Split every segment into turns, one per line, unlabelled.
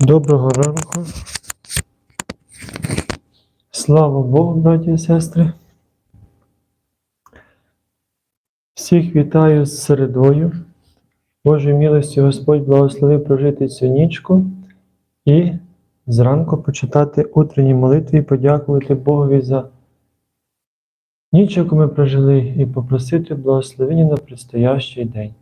Доброго ранку. Слава Богу, браті і сестри. Всіх вітаю з середою. Божою милості Господь благословив прожити цю нічку і зранку почитати утренні молитви і подякувати Богові за ніч, яку ми прожили, і попросити благословення на предстоящий день.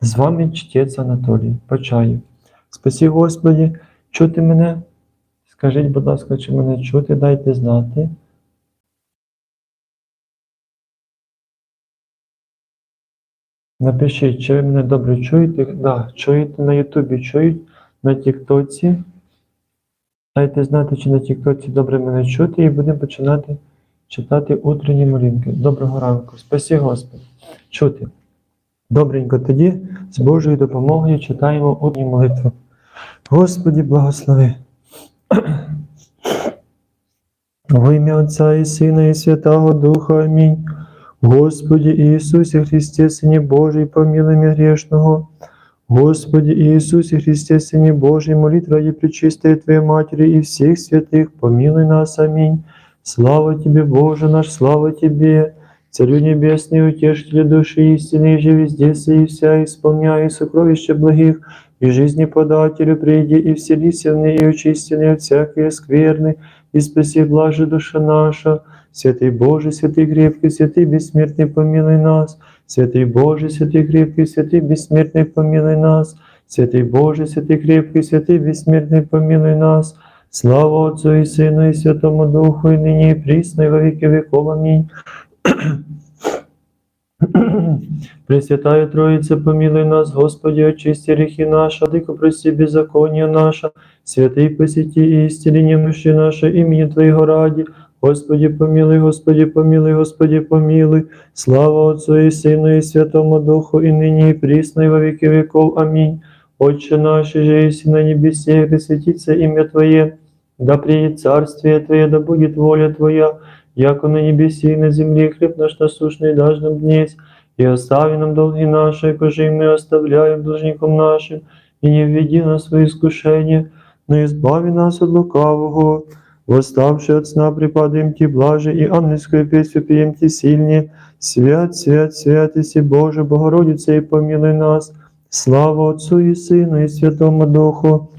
З вами чтець Анатолій. Почаю. Спасі Господі, чути мене? Скажіть, будь ласка, чи мене чути, дайте знати. Напишіть, чи ви мене добре чуєте? Да, чуєте на Ютубі, чують, на Тіктоці. Дайте знати, чи на Тіктоці добре мене чути, і будемо починати читати утренні молінки. Доброго ранку. Спасі Господи. Чути. Добренько тоді з Божою допомогою читаємо утренні молитви. Господі благослови. Во ім'я Отця і Сина, і Святого Духа. Амінь. Господі Ісусі Христе, Сині Божий, помилуй мене грешного. Господи Иисусе Христе, Сыне Божий, молитва ради Пречистой Твоей Матери и всех святых, помилуй нас, аминь. Слава Тебе, Боже наш, слава Тебе, Царю Небесный, Утешителю души истины, же везде и вся, исполняй сокровища благих, и жизни подателю приди, и вселися в ней, и очисти от всякой скверны, и спаси блаже душа наша. Святый Боже, святый крепкий, святый бессмертный, помилуй нас. Святый Боже, святый крепкий, святый бессмертный, помилуй нас. Святый Боже, святый крепкий, святый бессмертный, помилуй нас. Слава Отцу и Сыну и Святому Духу, и ныне и присно, и во веки веков. Аминь. Пресвятая Троица, помилуй нас, Господи, очисти грехи наши, Владыко, прости беззаконие наше, святый посети и исцели немощи наши, имени Твоего ради, Господи, помилуй, Господи, помилуй, Господи, помилуй. Слава Отцу и Сыну и Святому Духу, и ныне и присно, и во веки веков. Аминь. Отче наш, же и на небесе, да светится имя Твое, да приедет царствие Твое, да будет воля Твоя, яко на небесе и на земле хлеб наш насущный дашь нам днесь, и остави нам долги наши, кожи мы оставляем должникам нашим, и не введи нас в искушение, но избави нас от лукавого. Восставши от сна припадаем Ти блаже, и ангельскую песню пьем Ти сильнее. Свят, свят, свят, Иси Боже, Богородица, и помилуй нас. Слава Отцу и Сыну и Святому Духу.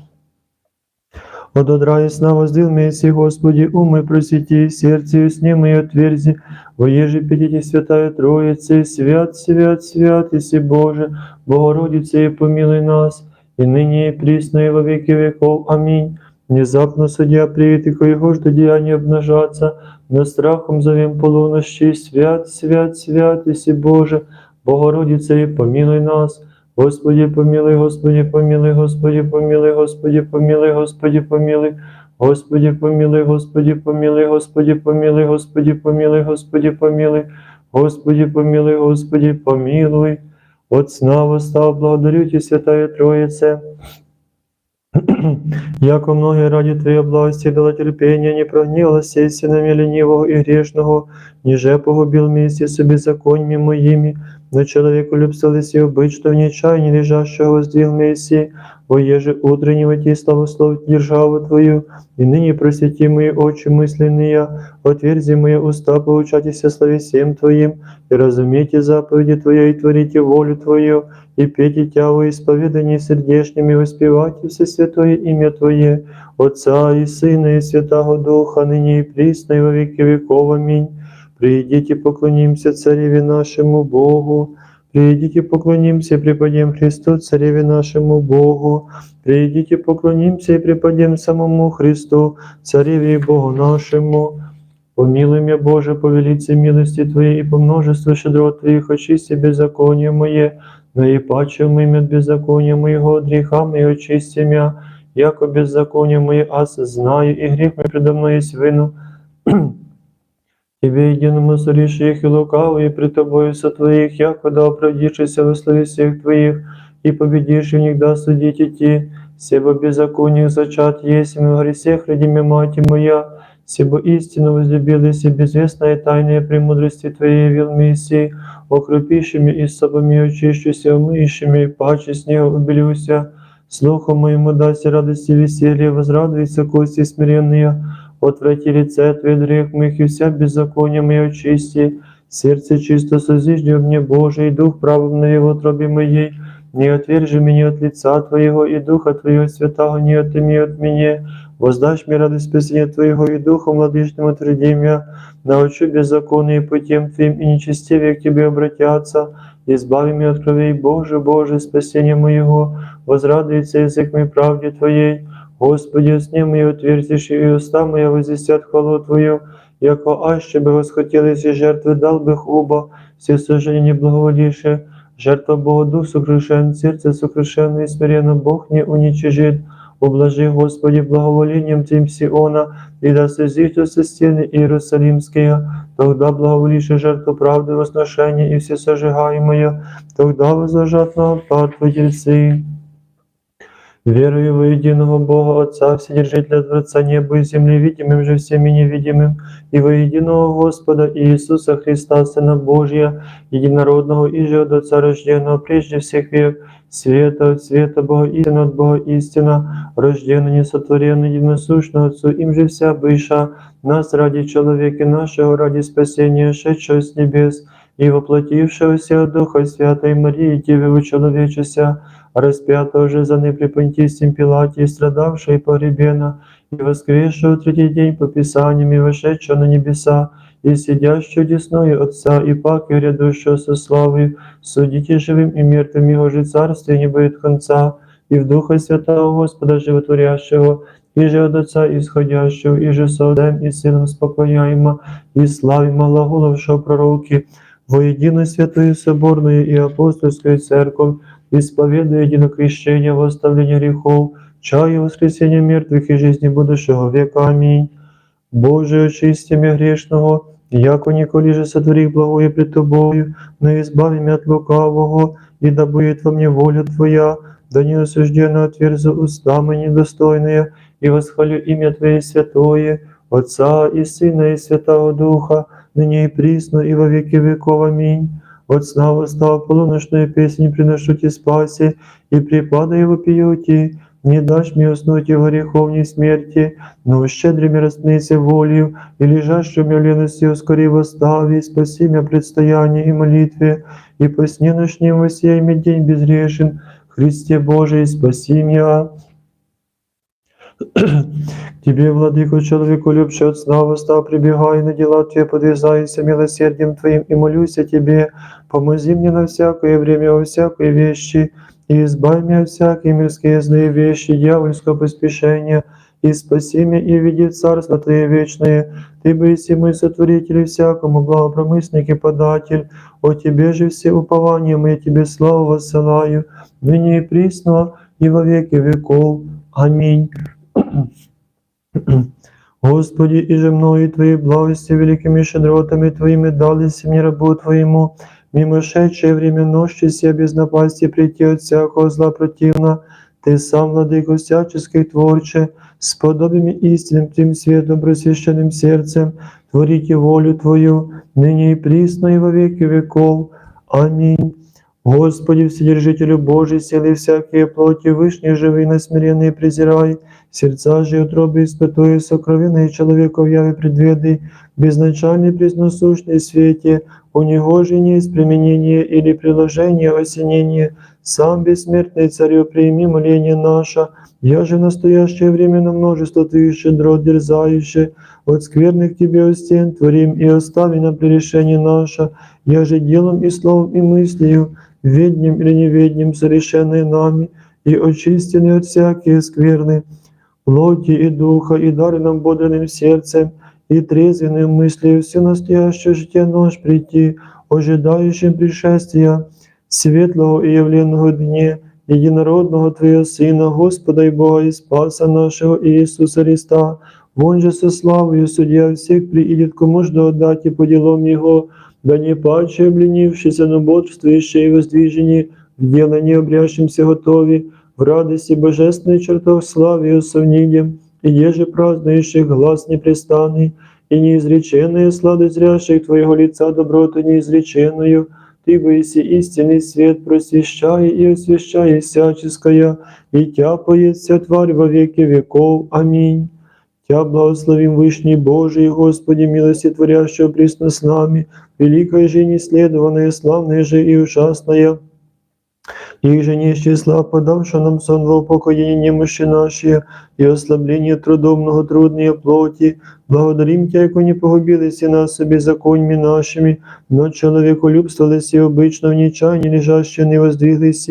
От и сна воздел Месси, Господи, умы просвети, сердце и сне мои отверзи, воеже педите Святая Троица, свят, свят, свят, Иси Боже, Богородица, и помилуй нас, и ныне и присно, и во веки веков. Аминь. Внезапно судья приют, и коего жду деяния обнажаться, но страхом зовем полунощи, свят, свят, свят, Иси Боже, Богородица, и помилуй нас. Господи, помилуй, Господи, помилуй, Господи, помилуй, Господи, помилуй, Господи, помилуй. Господи, помилуй, Господи, помилуй, Господи, помилуй, Господи, помилуй, Господи, помилуй. Господи, помилуй, Господи, помилуй. От сна восстав, благодарю Тебя, Святая Троица. Яко многие ради Твоей области дала терпение, не прогнилась сесенами ленивого и грешного, ниже погубил вместе с беззакониями моими, но человеку любстались и обычно в нечаянии лежащего сдвиг Мессии, воеже утреннего Ти славословить державу Твою, и ныне просвети мои очи мысленные, отверзи мои уста, поучайтесь славе всем Твоим, и разумейте заповеди Твоя, и творите волю Твою, и пейте Тя во исповедании сердечными, воспевайте все святое имя Твое, Отца и Сына и Святого Духа, ныне и присно, и во веки веков. Аминь. Придите, поклонимся Цареве нашему Богу. Придите, поклонимся и преподем Христу, Цареве нашему Богу. Придите, поклонимся и преподем самому Христу, Цареве и Богу нашему. Помилуй меня, Боже, по велице милости Твоей и по множеству щедрот Твоих, очисти беззаконие мое, наипаче мы от беззакония моего, от греха моего очисти меня, яко беззаконие мое аз знаю, и грех мой предо мной есть вину. Тебе единому сореши их и лукавые пред тобою со твоих, якода оправдившийся во славе всех твоих, и победишь в них да судить идти, себо беззакониях зачат есть, и в гресех родиме мати моя, себо истину возлюбилась и безвестная тайная премудрости Твоей явил Мессии, окрупившими и собами очищуся, умыющими, паче снега убелюся, слухом моему дасть радости и веселье, возрадуется кости смиренные, отврати лице Твое грех моих и вся беззаконие мое очисти, сердце чисто созижди мне Божий, и дух правым на его тробе моей, не отвержи меня от лица Твоего, и Духа Твоего Святого не отыми от меня, воздашь мне радость спасения Твоего, и Духом владычным отведи меня, научу беззаконные путем Твоим, и нечестивее к Тебе обратятся, избави меня от кровей Боже, Боже, спасение моего, возрадуется язык мой правде Твоей, Господи, сне мои утвердишь, и уста моя возвестят хвалу Твою, яко аще бы восхотелись и жертвы дал бы оба, все сожжения благоволившие, жертва Богу дух сокрушен, сердце сокрушенное и смиренно Бог не уничижит. Ублажи, Господи, благоволением Тим Сиона, и да созиждутся стены Иерусалимские, тогда благоволишь жертву правды возношения и все сожигаемые, тогда возложат на алтарь Твои Верую во единого Бога Отца, Вседержителя Творца неба и земли, видимым же всеми невидимым, и во единого Господа Иисуса Христа, Сына Божия, единородного и же от Отца рожденного прежде всех век, света от света Бога истина от Бога истина, рожденный, несотворенный, единосущный Отцу, им же вся быша, нас ради человека нашего, ради спасения, шедшего с небес, и воплотившегося от Духа Святой Марии, Девы человечеся, распятого же за при Понтийском Пилате, и страдавшего и погребена, и воскресшего в третий день по Писаниям, и вошедшего на небеса, и сидящего десною Отца, и пак и грядущего со славою, судите живым и мертвым, Его же царствие не будет конца, и в Духа Святого Господа Животворящего, и же от Отца исходящего, и же со Отцем и Сыном спокояемо, и славимо глаголовшего пророки, воедино святую соборную и апостольскую церковь, исповедуя единокрещение во оставление грехов, чаю воскресения мертвых и жизни будущего века. Аминь. Боже, очисти меня грешного, яко николи же сотвори благое пред Тобою, но избави меня от лукавого, и да будет во мне воля Твоя, да не осужденно отверзу уста мои недостойные, и восхвалю имя Твое святое, Отца и Сына и Святого Духа, ныне и присно, и во веки веков. Аминь. От сна восстав полуночную песнь приношу Ти спаси, и припадаю вопиюти, не дашь мне уснуть и в греховней смерти, но щедрыми распнися волею, и лежащую в лености ускори восстави, спаси меня предстоянии и молитве, и по сне ночнем восей мне день безгрешен, Христе Божий, спаси меня. К Тебе, Владыко, человеку любче от сна восстав, прибегай на дела Твои, подвязайся милосердием Твоим и молюсь о Тебе, помози мне на всякое время, во всякой вещи, и избавь меня от всякие мирские злые вещи, дьявольского поспешения, и спаси меня и веди в царство Твое вечное. Ты быси мой сотворитель и всякому благопромысник и податель, о Тебе же все упования мои, Тебе славу воссылаю, ныне и присно, и во веки веков. Аминь. Господи, и же мною Твои благости великими щедротами Твоими дались мне рабу Твоему, мимо шедшее время ночи сия без напасти прийти от всякого зла противно, Ты сам, владыко всяческих творче, с подобиями истинным Твоим светом, просвященным сердцем, творите волю Твою, ныне и присно, и во веки веков. Аминь. Господи, Вседержителю Божий, силы всякие плоти, вышние живые, насмиренные презирай, сердца же утробы испытуя, сокровенные человеков яви предведы, безначальный пресносущный свете, у него же не есть применение или приложение осенения, сам бессмертный царю, прими моление наше, я же в настоящее время на множество твоих щедрот дерзающих, от скверных тебе у стен творим и остави на прегрешение наше, я же делом и словом и мыслью, ведним или неведним, совершенные нами, и очистены от всякие скверны, плоти и духа, и даренным бодрым сердцем, и трезвенным мыслью все настоящее житие наш прийти, ожидающим пришествия светлого и явленного дне, единородного Твоего Сына, Господа и Бога и Спаса нашего Иисуса Христа, Вон же со славою судья всех приидет, кому ж отдать и по делам Его, да не паче обленившися, но бодрствующие и воздвижені, в делании обрящимся готови, в радости божественной чертов славы и усовнением, и еже празднующих глаз непрестанный, и неизреченные сладость зрящих Твоего лица доброту неизреченную, Ты боиси истинный свет, просвещай и освещай всяческая, и тяпает вся тварь во веки веков. Аминь. Тя благословим Вышний Божий, Господи, милости творящего присно с нами, великая же и неследованная, славная же и ужасная, их же не из числа, подавши нам сон во упокоение немощи наши и ослабление трудом многотрудные плоти, благодарим Тя, яко не погубились и нас беззаконьми нашими, но человеколюбствовались и обычно в нечаянии лежащие не воздвиглись,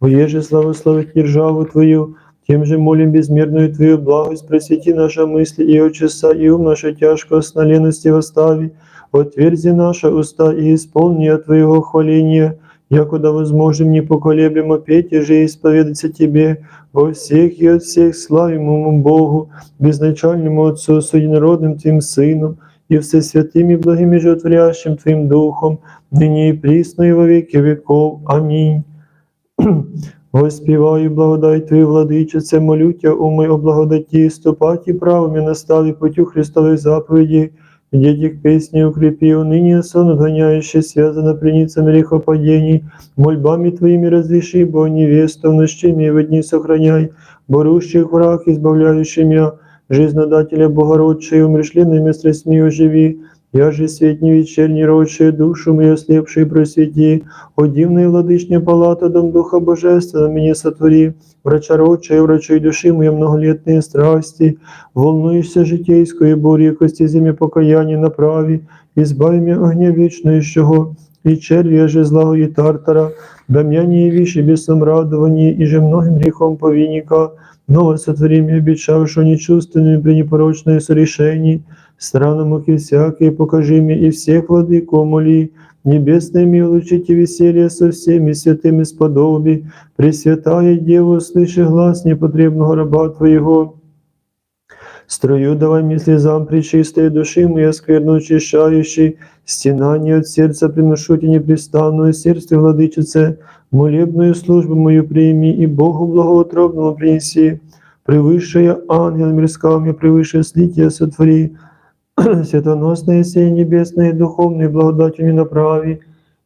воеже славословить державу Твою, тем же молим безмерную Твою благость, просвети наши мысли и очеса, и ум наше тяжко на лености восстави, отверзи наши уста и исполни от Твоего хваления, якуда возможным непоколеблемо петь и же исповедаться Тебе во всех и от всех славимому Богу, безначальному Отцу, с единородным Твоим Сыном, и всесвятым и благим и животворящим Твоим Духом, ныне и присно и во веки веков. Аминь. Воспіваю благодать Твою, владичице, молю Тя, умой о благодаті, ступаті правами настави путю Христових заповідей, детях песни укрепи, уныние сон отгоняющий, связано пленницами грехопадений, мольбами Твоими разреши, бо невесту в ночи в дни сохраняй, борущих враг, избавляющий меня, жизнодателя Богородчей, умрешленными страстьми оживи, я же светни вечерний родшие душу мою ослепший просвети, о владычня палата, дом Духа Божественного мне сотвори, врача родчая, врачой души моей многолетние страсти, волнуешься житейскую бурі, кості зимі покаяння направі, избави меня огня вечного, и червя же злого и тартара, да меня не явишь и бесом радовании, и же многим грехом повинника, новое сотвори мне обещавшего нечувственными при непорочное сорешений, странам муки всякие покажи мне и всех владыку моли, небесными улучшите веселье со всеми святыми сподоби, Пресвятая Дева, слыши глаз непотребного раба Твоего, Строю давай мне слезам причистой души моей скверно очищающей, стенание от сердца приношу тебе непрестанную сердце владычице, молебную службу мою прими и Богу благоутробному принеси, превысшая ангел мирского мне превыше слития сотвори, святоносные сей небесные духовные благодатью не направи,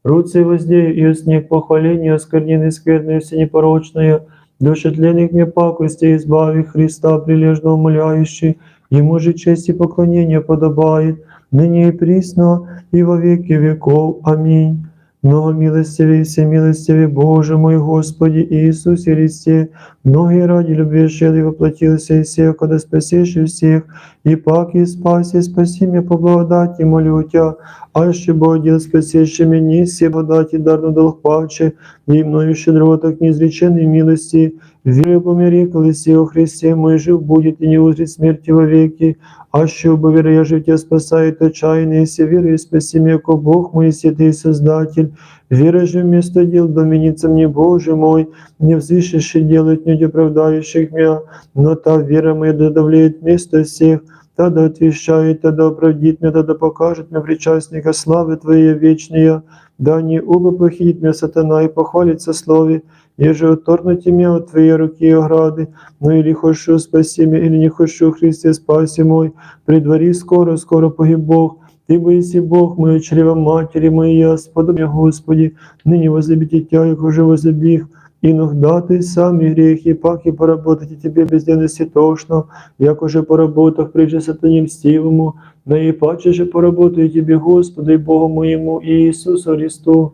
руцы воздею и от снег похваления, оскверненной скверной все непорочное, Души тленных мне пакости избави Христа, прилежно умоляющий, Ему же честь и поклонение подобает, ныне и присно, и во веки веков. Аминь. Много милостивый, всемилостивый Боже мой Господи Иисусе Христе, многие ради любви щедрый воплотился из всех, когда спасешь и всех, и пак и спаси, спаси меня по благодати, молю Тя, аще Бог спасеши меня, все благодати дарно долг паче, и мною щедро так неизреченной милости, верю помири, колеси о Христе мой жив будет и не узрит смерти вовеки, аще оба веры я жив Тебя спасает отчаянные, все веры и спаси меня, ко Бог мой, святый Создатель, вера же вместо дел доменится мне, Боже мой, не взвышишь и делать не оправдающих меня, но та вера моя додавляет вместо всех, Тогда отвещает, тогда оправдит меня, тогда покажет мне причастника славы Твоей вечные, да не убо похитит меня сатана и похвалится слове, еже отторгнуть меня от Твоей руки и ограды, но или хочу спаси меня, или не хочу, Христе, спаси мой, предвари скоро, скоро погиб Бог, Ты боиси Бог мой, чрева матери моей, сподобня Господи, ныне возлюбите Тя, як уже возлюбих, Иногда ты сами грехи, пак и поработать и тебе безденности тошно, як уже поработав прежде сатане мстивому, наипаче же поработаю тебе, Господу и Богу моему Иисусу Христу.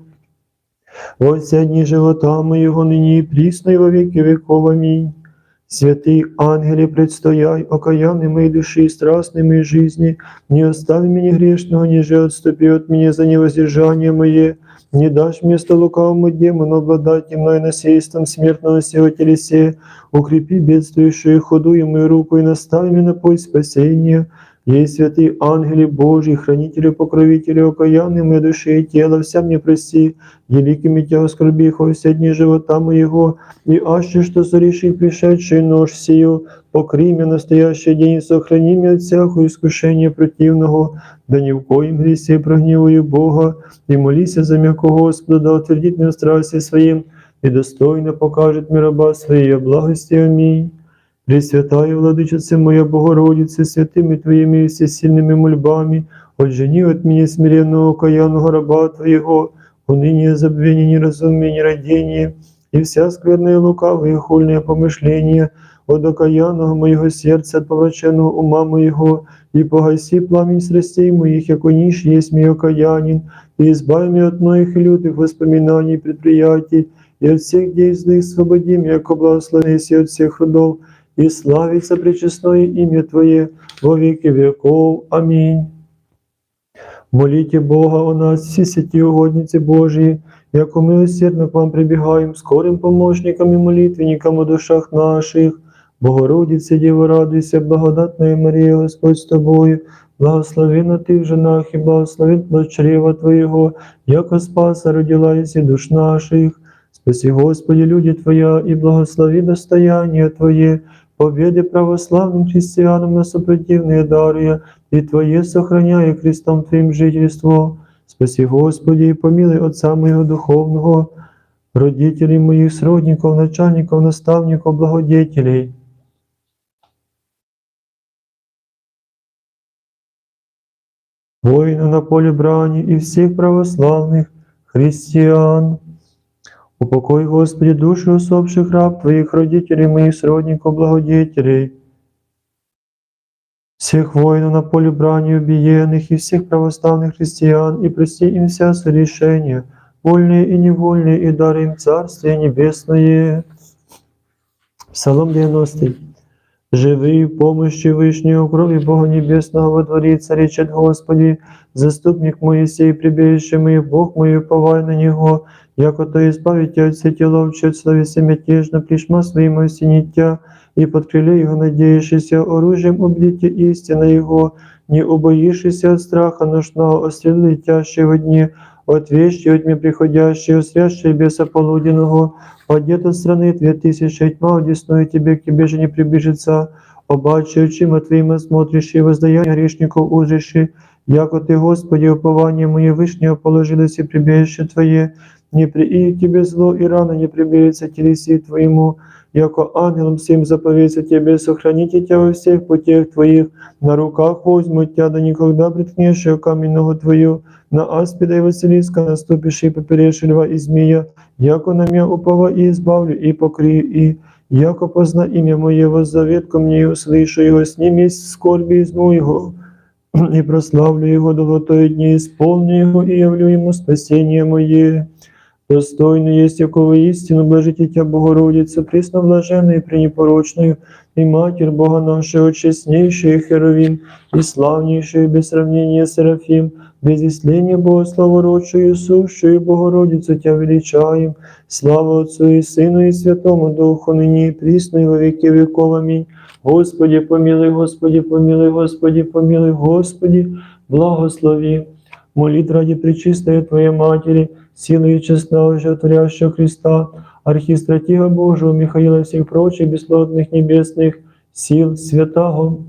Во все дни живота моего ныне и присно и во веки веков. Аминь. Святый ангеле, предстояй, окаянный моей души и страстной моей жизни, не остави меня грешного, ниже отступи от меня за невоздержание мое, не дашь место лукавому демону обладать мной насильством смертного сего телесе, укрепи бедствующую худую мою руку и настави меня на путь спасения. Ей, святый ангеле Божий, хранителю, покровителю, окаянный моей души и тела, вся мне прости, великими тебя оскорби, хоть все дни живота моего, и аще, что сореши пришедший нож сию, покри настоящий день, и сохрани меня от всякого искушения противного, да ни в коем гресе прогневую Бога, и молися за м'яко Господа, да утвердит меня в страсти своим, и достойно покажет мне раба своей благости. Аминь. Пресвятая Владычица моя Богородице, святыми Твоими и всесильными мольбами, отжени от меня смиренного окаянного раба Твоего, уныние, забвение, неразумение, нерадение, и вся скверные лукавые хульные помышления от окаянного моего сердца, от повраченного ума моего, и погаси пламень страстей моих, яко ниш есть мой окаянин, и избави меня от многих и лютых воспоминаний и предприятий, и от всех дей злых свободи меня, яко благословенный от всех родов, и славится пречестное имя Твое во веки веков. Аминь. Молите Бога о нас, всі святі угодниці Божії, яко милосердно к вам прибігаємо, скорим помощникам і молитвенникам у душах наших. Богородице, Діво, радуйся, благодатная Марія, Господь з тобою, благословена ти в женах і благословен плод чрева Твоєго, яко спаса родилась і душ наших. Спаси, Господи, люди Твоя, и благослови достояние Твое, победы православным христианам на сопротивные даруя, и Твое сохраняя крестом Твоим жительство. Спаси, Господи, и помилуй Отца моего духовного, родителей моих, сродников, начальников, наставников, благодетелей. Воина на поле брани и всех православных христиан. Упокой, Господи, души усопших раб Твоих родителей, моих сродников, благодетелей, всех воинов на поле брани убиенных и всех православных христиан, и прости им вся сорешения, вольные и невольные, и дары им Царствие Небесное. Псалом 90. Живи в помощи Вышнего крови Бога Небесного во дворе царичет Господи, заступник Моисей, прибежище мое, Бог мой, уповай на Него, яко то избавите от все тела, в словесе мятежно, плешма своим осенитя, и под крыле Его надеющийся, оружием облите истина Его, не убоишься от страха ношного, от стрелы летящего дни, от вещи, от тьмы приходящей, усрящей беса полуденного, от страны две тысячи, тьма одесную тебе, к тебе же не приближится, обаче очима твоими смотришь, и воздаяние грешников ужишь, яко ты, Господи, упование мое вышнее положилось и прибежище Твое, не при тебе зло и рано не приберется телеси Твоему, яко ангелом всем заповедся Тебе, сохраните Тебя во всех путях Твоих, на руках возьмут Тебя, да никогда приткнешь ее каменного Твою, на аспида и Василиска наступишь и поперешь льва и змея, яко на меня упова и избавлю, и покрию, и яко позна имя Мое, воззовет ко мне и услышу его, с ним есть скорби из моего, и прославлю его долготою дни, исполню его и явлю ему спасение мое. Достойно есть якого истину, блажите Тя, Богородица, пресноблаженная и пренепорочную, и Матерь Бога нашего, честнейшая Херовим, и славнейшая без сравнения Серафим, без исления Богославородшую, сущую Богородицу Тя величаем, слава Отцу и Сыну и Святому Духу, ныне и присно и во веки веков. Аминь. Господи, помилуй, Господи, помилуй, Господи, помилуй, Господи, благослови. Молит ради Пречистой Твоей Матери, силы и честного животворящего Христа, архистратига Божьего Михаила и всех прочих бесплотных небесных сил святого,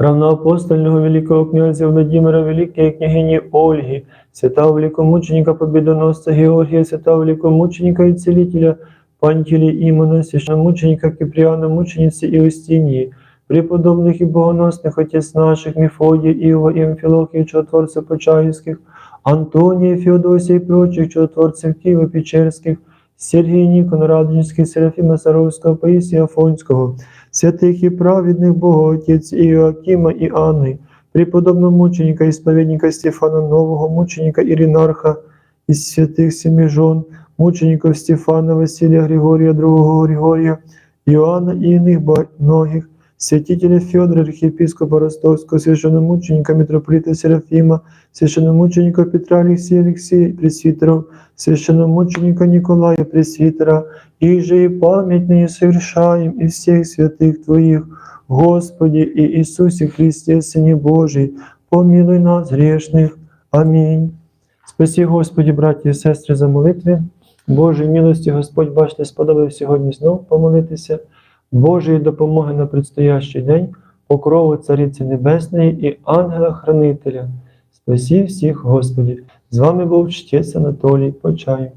равноапостольного великого князя Владимира, великой княгини Ольги, святого великомученика Победоносца Георгия, святого великомученика и целителя Пантелей Имона, священномученика Киприана, мученицы Иустинии, преподобных и богоносных отец наших Мефодия, Иова и Амфилохия, чудотворцев Почаевских, Антония, Феодосия и прочих чудотворцев Киева Печерских, Сергія Нікона, Радонежський, Серафіма Саровського, Паїсія Афонського, святих і праведних Боготець Иоакима і Анни, преподобного мученика і исповедника Стефана Нового, мученика Іринарха із святих семи жон, мучеников Стефана, Василія Григорія, другого Григорія, Іоанна і іних многих, святителя Федора, архиепископа Ростовского, священномученика митрополита Серафима, священномученика Петра Алексея Алексея, пресвитеров, священномученика Николая Пресвитера, и же и память ныне совершаем из всех святых Твоих, Господи и Иисусе Христе, Сыне Божий, помилуй нас грешных. Аминь. Спаси, Господи, браті і сестри, за молитви. Божої милості, Господь, бачите, сподобав сьогодні знов помолитися. Божої допомоги на предстоящий день, покрову Цариці Небесної і ангела-хранителя. Спасі всіх, Господі. З вами був чтець Анатолій Почаєв.